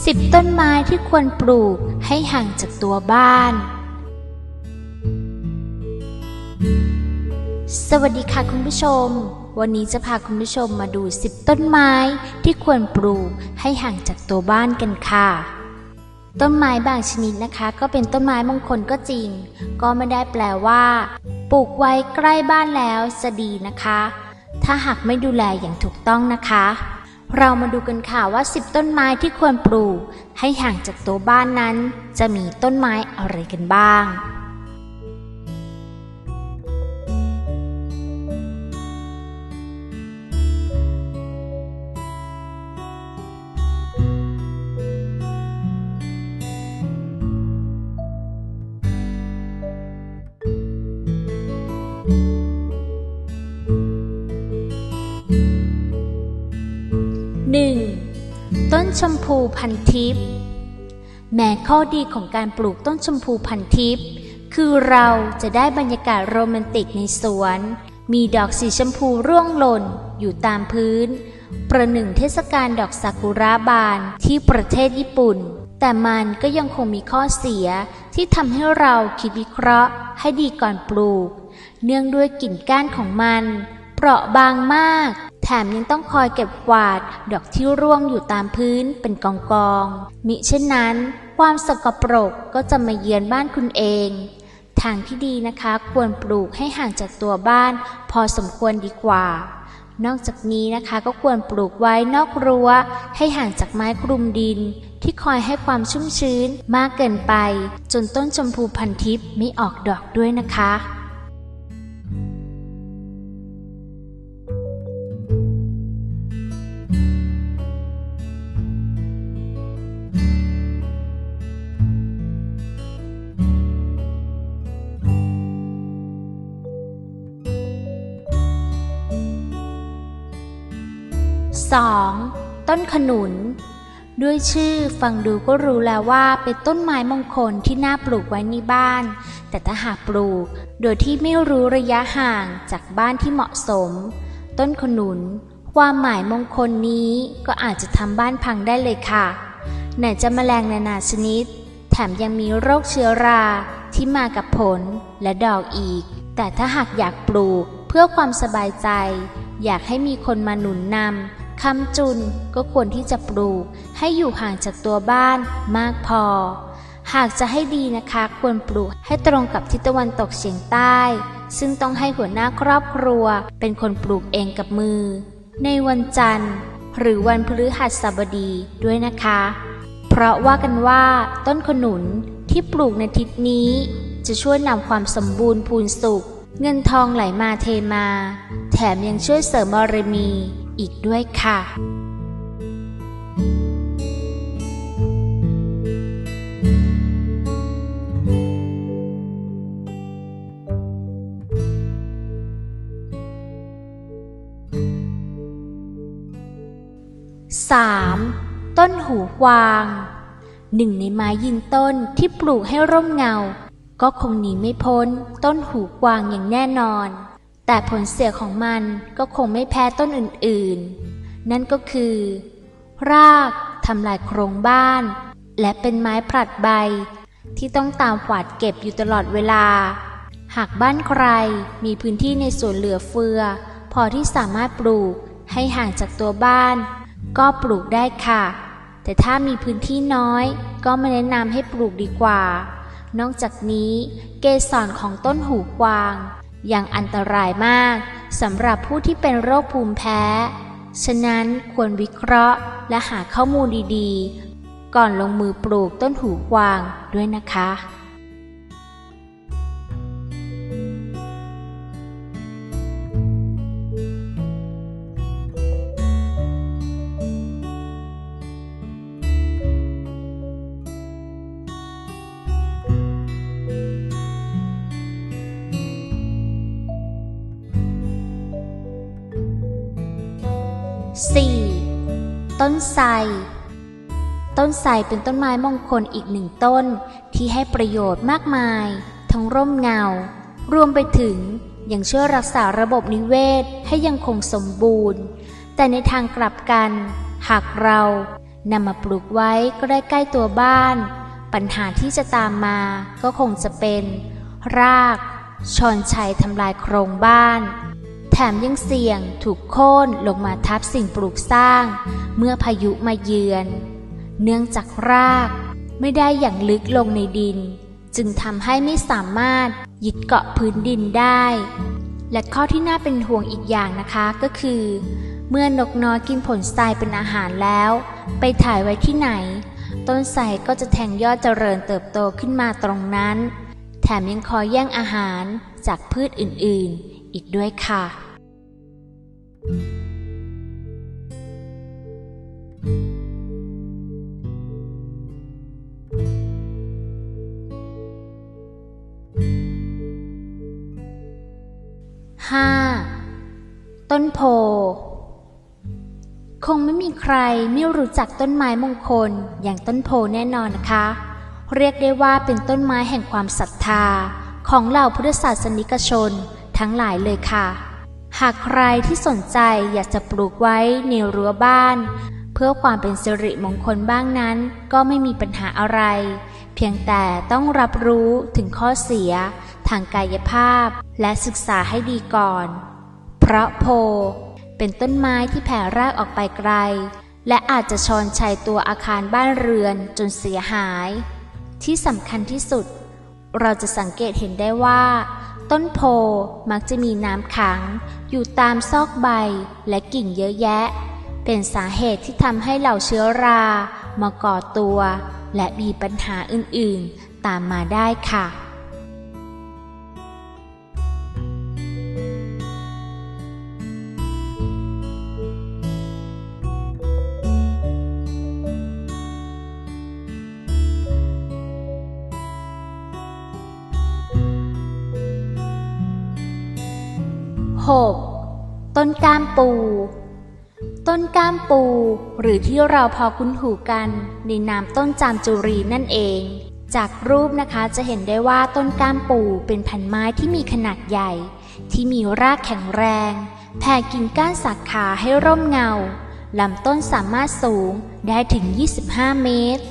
10ต้นไม้ที่ควรปลูกให้ห่างจากตัวบ้าน สวัสดีค่ะคุณผู้ชม วันนี้จะพาคุณผู้ชมมาดู10ต้นไม้ที่ควรปลูกให้ห่างจากตัวบ้านกันค่ะ ต้นไม้บางชนิดนะคะ ก็เป็นต้นไม้มงคลก็จริง ก็ไม่ได้แปลว่า ปลูกไว้ใกล้บ้านแล้วจะดีนะคะ ถ้าหากไม่ดูแลอย่างถูกต้องนะคะ เรามาดูกันค่ะว่า 10 ต้นไม้ที่ควรปลูก ให้ห่างจากตัวบ้านนั้น จะมีต้นไม้อะไรกันบ้าง ต้นชมพูพันทิพย์แม้ข้อดีของการปลูกต้นชมพูพันทิพย์คือเราจะได้บรรยากาศโรแมนติกในสวน มีดอกสีชมพูร่วงหล่นอยู่ตามพื้น ประหนึ่งเทศกาลดอกซากุระบานที่ประเทศญี่ปุ่น แต่มันก็ยังคงมีข้อเสียที่ทำให้เราคิดวิเคราะห์ให้ดีก่อนปลูก เนื่องด้วยกิ่งก้านของมันเปราะบางมาก แถมยังต้องคอยเก็บกวาดดอกที่ร่วงอยู่ตามพื้นเป็นกองกองๆมิเช่นนั้น ความสกปรกก็จะมาเยือนบ้านคุณเอง ทางที่ดีนะคะควรปลูกให้ห่างจากตัวบ้าน พอสมควรดีกว่า นอกจากนี้นะคะก็ควรปลูกไว้นอกรั้ว ให้ห่างจากไม้คลุมดิน ที่คอยให้ความชุ่มชื้นมากเกินไป จนต้นชมพูพันทิพย์ไม่ออกดอกด้วยนะคะ 2. ต้นขนุน ด้วยชื่อฟังดูก็รู้แล้วว่าเป็นต้นไม้มงคลที่น่าปลูกไว้ในบ้าน แต่ถ้าหากปลูก โดยที่ไม่รู้ระยะห่างจากบ้านที่เหมาะสม ต้นขนุน ความหมายมงคลนี้ก็อาจจะทำบ้านพังได้เลยค่ะ ไหนจะแมลงนานาชนิด แถมยังมีโรคเชื้อราที่มากับผลและดอกอีก แต่ถ้าหากอยากปลูกเพื่อความสบายใจ อยากให้มีคนมาหนุนนำ คำจุนก็ควรที่จะปลูกให้อยู่ห่างจากตัวบ้านมากพอ หากจะให้ดีนะคะควรปลูกให้ตรงกับทิศตะวันตกเฉียงใต้ ซึ่งต้องให้หัวหน้าครอบครัว เป็นคนปลูกเองกับมือ ในวันจันทร์ หรือวันพฤหัสบดีด้วยนะคะ เพราะว่ากันว่าต้นขนุนที่ปลูกในทิศนี้ จะช่วยนำความสมบูรณ์พูนสุข เงินทองไหลมาเทมา แถมยังช่วยเสริมบารมี อีกด้วยค่ะ 3. ต้นหูกวาง หนึ่งในไม้ยืนต้นที่ปลูกให้ร่มเงา ก็คงหนีไม่พ้นต้นหูกวางอย่างแน่นอน แต่ผลเสียของมันก็คงไม่แพ้ต้นอื่นๆ นั่นก็คือ รากทำลายโครงบ้าน และเป็นไม้ผลัดใบ ที่ต้องตามฝาดเก็บอยู่ตลอดเวลา หากบ้านใครมีพื้นที่ในสวนเหลือเฟือ พอที่สามารถปลูกให้ห่างจากตัวบ้าน ก็ปลูกได้ค่ะ แต่ถ้ามีพื้นที่น้อย ก็ไม่แนะนำให้ปลูกดีกว่า นอกจากนี้เกสรของต้นหูกวาง ยังอันตรายมากสำหรับผู้ที่เป็นโรคภูมิแพ้ ฉะนั้นควรวิเคราะห์และหาข้อมูลดีๆ ก่อนลงมือปลูกต้นหูกวางด้วยนะคะ 4. ต้นไทรต้นไทรเป็นต้นไม้มงคลอีกหนึ่งต้น ที่ให้ประโยชน์มากมาย ทั้งร่มเงา รวมไปถึงยังช่วยรักษาระบบนิเวศให้ยังคงสมบูรณ์ แต่ในทางกลับกัน หากเรานำมาปลูกไว้ก็ได้ใกล้ตัวบ้าน ปัญหาที่จะตามมาก็คงจะเป็น รากชอนชัยทำลายโครงบ้าน แถมยังเสี่ยงถูกโค่นลงมาทับสิ่งปลูกสร้าง เมื่อพายุมาเยือน เนื่องจากรากไม่ได้อย่างลึกลงในดิน จึงทำให้ไม่สามารถยึดเกาะพื้นดินได้ และข้อที่น่าเป็นห่วงอีกอย่างนะคะก็คือ เมื่อนกน้อยกินผลทรายเป็นอาหารแล้ว ไปถ่ายไว้ที่ไหน ต้นไทรก็จะแทงยอดเจริญเติบโตขึ้นมาตรงนั้น แถมยังคอยแย่งอาหารจากพืชอื่นๆ อีกด้วยค่ะ 5. ต้นโพ คงไม่มีใครไม่รู้จักต้นไม้มงคลอย่างต้นโพแน่นอนนะคะ เรียกได้ว่าเป็นต้นไม้แห่งความศรัทธาของเหล่าพุทธศาสนิกชนทั้งหลายเลยค่ะ หากใครที่สนใจอยากจะปลูกไว้ในรั้วบ้าน เพื่อความเป็นสิริมงคลบ้างนั้น ก็ไม่มีปัญหาอะไร เพียงแต่ต้องรับรู้ถึงข้อเสีย ทางกายภาพ และศึกษาให้ดีก่อน เพราะโพ เป็นต้นไม้ที่แผ่รากออกไปไกล และอาจจะชอนชัยตัวอาคารบ้านเรือนจนเสียหาย ที่สำคัญที่สุด เราจะสังเกตเห็นได้ว่า ต้นโพมักจะมีน้ำขัง อยู่ตามซอกใบและกิ่งเยอะแยะ เป็นสาเหตุที่ทำให้เหล่าเชื้อรามาก่อตัว และมีปัญหาอื่นๆ ตามมาได้ค่ะ ปู ต้นก้ามปู หรือที่เราพอคุ้นหูกันในนามต้นจามจุรีนั่นเอง จากรูปนะคะจะเห็นได้ว่าต้นก้ามปูเป็นพันไม้ที่มีขนาดใหญ่ ที่มีรากแข็งแรง แผ่กิ่งก้านสักขาให้ร่มเงาลำต้นสามารถสูงได้ถึง 25 เมตร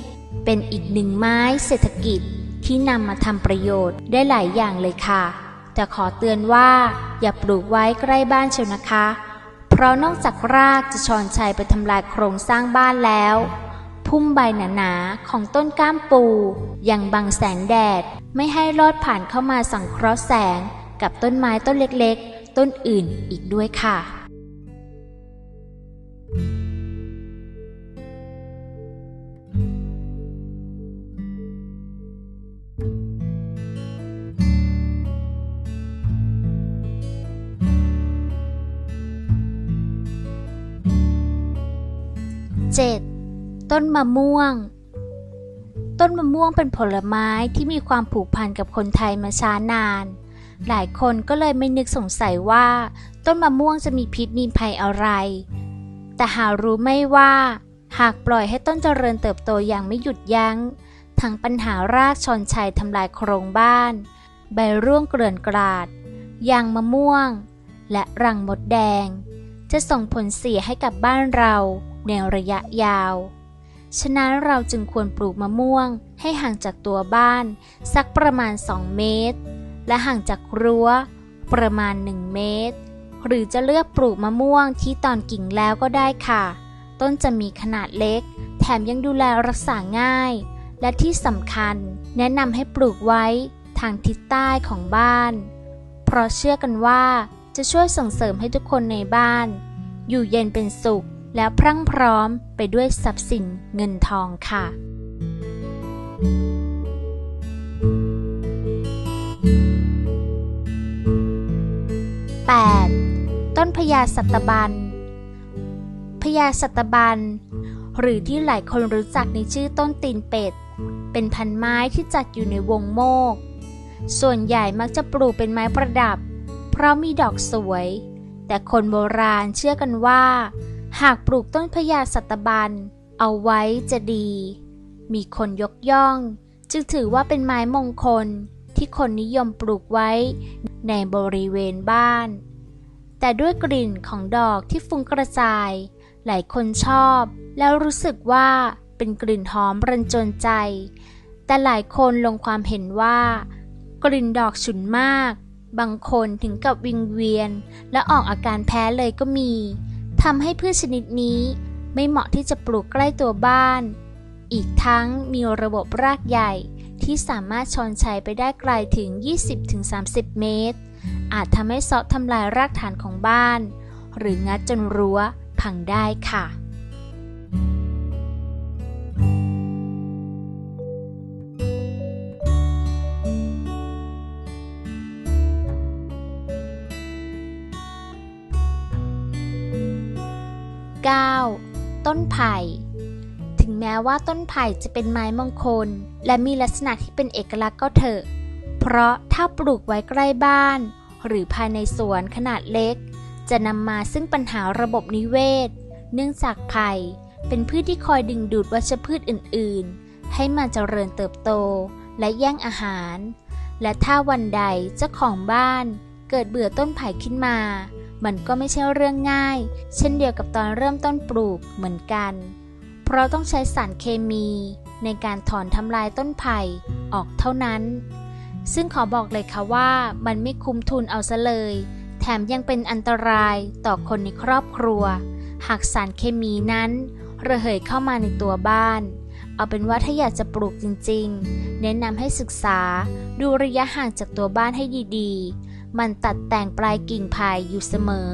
เป็นอีกหนึ่งไม้เศรษฐกิจที่นำมาทำประโยชน์ได้หลายอย่างเลยค่ะ แต่ขอเตือนว่าอย่าปลูกไว้ใกล้บ้านเชียวนะคะ เรานอกจากรากจะชอนชัยไปทำลายโครงสร้างบ้านแล้ว พุ่มใบหนาๆของต้นก้ามปู ยังบังแสงแดด ไม่ให้ลอดผ่านเข้ามาสังเคราะห์แสงกับต้นไม้ต้นเล็กๆ ต้นอื่นอีกด้วยค่ะ 7. ต้นมะม่วง ต้นมะม่วงเป็นผลไม้ที่มีความผูกพันกับคนไทยมาช้านาน หลายคนก็เลยไม่นึกสงสัยว่า ต้นมะม่วงจะมีพิษมีภัยอะไร แต่หารู้ไม่ว่า หากปล่อยให้ต้นเจริญเติบโตอย่างไม่หยุดยัง้ง ทั้งปัญหารากชอนชัยทำลายโครงบ้าน ใบร่วงเกลื่อนกราดยางมะม่วง และรังมดแดง จะส่งผลเสียให้กับบ้านเรา ในระยะยาว ฉะนั้นเราจึงควรปลูกมะม่วงให้ห่างจากตัวบ้าน สักประมาณ 2 เมตร และห่างจากรั้ว ประมาณ 1 เมตร หรือจะเลือกปลูกมะม่วงที่ตอนกิ่งแล้วก็ได้ค่ะ ต้นจะมีขนาดเล็ก แถมยังดูแลรักษาง่าย และที่สำคัญแนะนำให้ปลูกไว้ทางทิศใต้ของบ้าน เพราะเชื่อกันว่าจะช่วยส่งเสริมให้ทุกคนในบ้าน อยู่เย็นเป็นสุข และพรั่งพร้อมไปด้วยทรัพย์สินเงินทองค่ะ 8. ต้นพญาสัตบันพญาสัตบัน หรือที่หลายคนรู้จักในชื่อต้นตีนเป็ด เป็นพันไม้ที่จัดอยู่ในวงโมก ส่วนใหญ่มักจะปลูกเป็นไม้ประดับ เพราะมีดอกสวย แต่คนโบราณเชื่อกันว่า หากปลูกต้นพญาสัตบัน เอาไว้จะดี มีคนยกย่อง จึงถือว่าเป็นไม้มงคลที่คนนิยมปลูกไว้ในบริเวณบ้าน แต่ด้วยกลิ่นของดอกที่ฟุ้งกระจาย หลายคนชอบแล้วรู้สึกว่าเป็นกลิ่นหอมรันจวนใจ แต่หลายคนลงความเห็นว่า กลิ่นดอกฉุนมาก บางคนถึงกับวิงเวียน และออกอาการแพ้เลยก็มี ทำให้พืชชนิดนี้ไม่เหมาะที่จะปลูกใกล้ตัวบ้าน อีกทั้งมีระบบรากใหญ่ที่สามารถชอนชัยไปได้ไกลถึง 20-30 เมตร อาจทำให้เซาะทำลายรากฐานของบ้าน หรืองัดจนรั้วพังได้ค่ะ ผ่ ถึงแม้ว่าต้นไผ่จะเป็นไม้มงคล และมีลักษณะที่เป็นเอกลักษณ์ก็เถอะ เพราะถ้าปลูกไว้ใกล้บ้าน หรือภายในสวนขนาดเล็ก จะนำมาซึ่งปัญหาระบบนิเวศ เนื่องจากไผ่เป็นพืชที่คอยดึงดูดวัชพืชอื่น ๆ ให้มาเจริญเติบโตและแย่งอาหาร และถ้าวันใดเจ้าของบ้านเกิดเบื่อต้นไผ่ขึ้นมา มันก็ไม่ใช่เรื่องง่าย เช่นเดียวกับตอนเริ่มต้นปลูกเหมือนกัน เพราะต้องใช้สารเคมีในการถอนทำลายต้นไผ่ออกเท่านั้น ซึ่งขอบอกเลยค่ะว่ามันไม่คุ้มทุนเอาซะเลย แถมยังเป็นอันตรายต่อคนในครอบครัว หากสารเคมีนั้น ระเหยเข้ามาในตัวบ้าน เอาเป็นว่าถ้าอยากจะปลูกจริง ๆ แนะนำให้ศึกษาดูระยะห่างจากตัวบ้านให้ดีๆ มันตัดแต่งปลายกิ่งไผ่อยู่เสมอ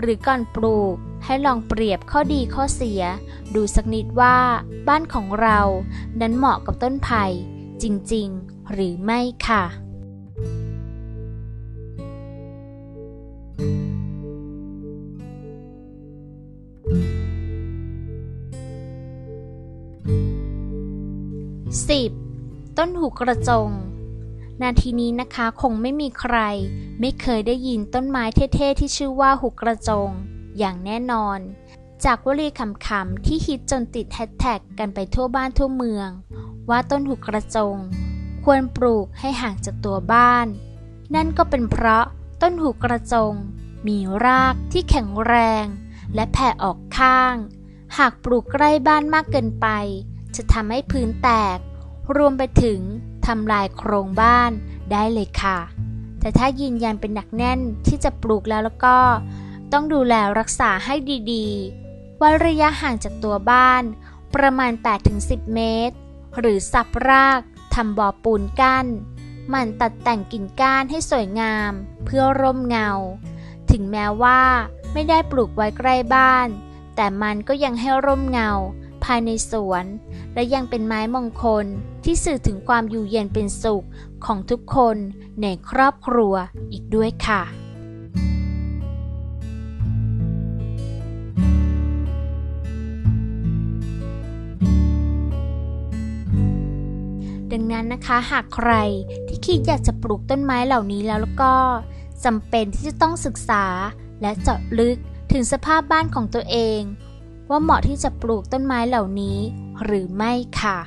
หรือก่อนปลูกให้ลองเปรียบข้อดีข้อเสีย ดูสักนิดว่า บ้านของเรานั้นเหมาะกับต้นไผ่จริงๆ หรือไม่ค่ะ 10. ต้นหูกระจง นาทีนี้นะคะคงไม่มีใคร ไม่เคยได้ยินต้นไม้เท่ๆที่ชื่อว่าหูกระจง อย่างแน่นอน จากวลีคำๆที่ฮิตจนติดแฮชแท็กกันไปทั่วบ้านทั่วเมือง ว่าต้นหูกระจง ควรปลูกให้ห่างจากตัวบ้าน นั่นก็เป็นเพราะต้นหูกระจง มีรากที่แข็งแรง และแผ่ออกข้าง หากปลูกใกล้บ้านมากเกินไป จะทำให้พื้นแตก รวมไปถึงำลายโครงบ้านได้เลยค่ะ แต่ถ้ายืนยันเป็นหนักแน่นที่จะปลูกแล้วแล้วก็ ต้องดูแลรักษาให้ดีๆ ว่าระยะห่างจากตัวบ้าน ประมาณ 8-10 เมตร หรือสับรากทำบ่อปูนกั้นหมันตัดแต่งกิ่งก้านให้สวยงามเพื่อร่มเงา ถึงแม้ว่าไม่ได้ปลูกไว้ใกล้บ้าน แต่มันก็ยังให้ร่มเงาายในสวน และยังเป็นไม้มงคลที่สื่อถึงความอยู่เย็นเป็นสุขของทุกคนในครอบครัวอีกด้วยค่ะดังนั้นนะคะหากใครที่คิดอยากจะปลูกต้นไม้เหล่านี้แล้วแล้วก็จำเป็นที่จะต้องศึกษาและเจาะลึกถึงสภาพบ้านของตัวเอง ว่าเหมาะที่จะปลูกต้นไม้เหล่านี้ หรือไม่ค่ะ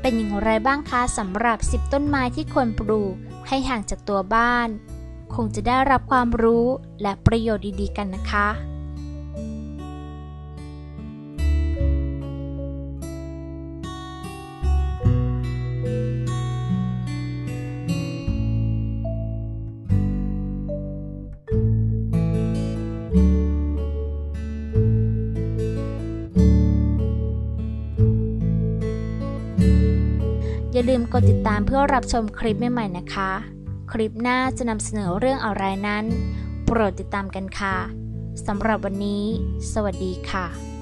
เป็นอย่างไรบ้างคะสำหรับ 10 ต้นไม้ที่ควรปลูกให้ห่างจากตัวบ้าน คงจะได้รับความรู้และประโยชน์ดีๆกันนะคะ อย่าลืมกดติดตามเพื่อรับชมคลิปใหม่ๆนะคะ คลิปหน้าจะนำเสนอเรื่องอะไรนั้น โปรดติดตามกันค่ะสำหรับวันนี้ สวัสดีค่ะ